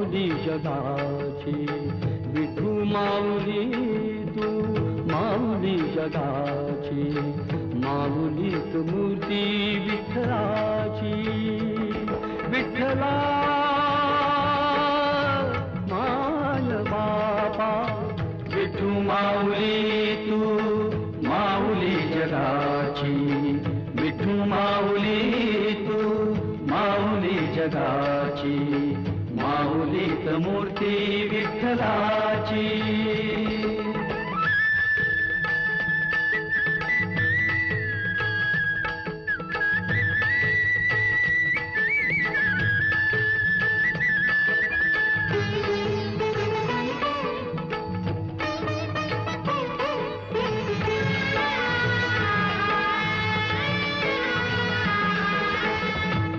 माऊली जगाची विठू माऊली तू माऊली जगाची माऊलीत मूर्ती विठ्ठलाची विठ्ठला माय बापा विठू माऊली तू माऊली जगाची विठू माऊली तू माऊली जगाची माऊलीत मूर्ती विठ्ठलाची.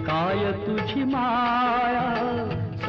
काय तुझी माया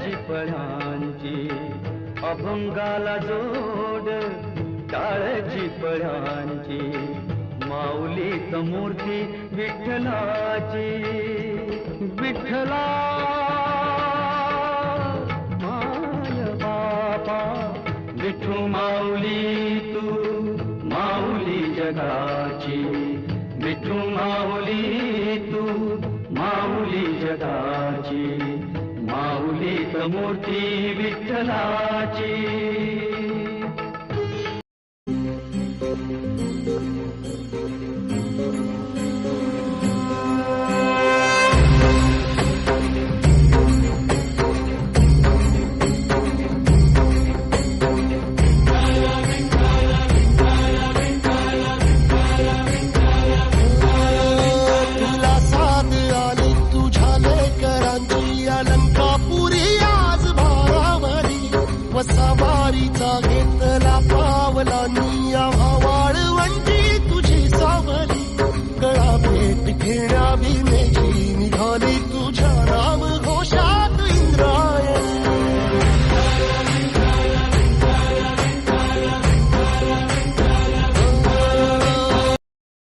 पळांची अभंगाला जोड टाळची पळांची माऊली मूर्ती विठ्ठलाची. विठ्ठला माय बापा विठू माऊली तू माऊली जगाची. विठू माऊली मूर्ती विठ्ठलाची. no, no.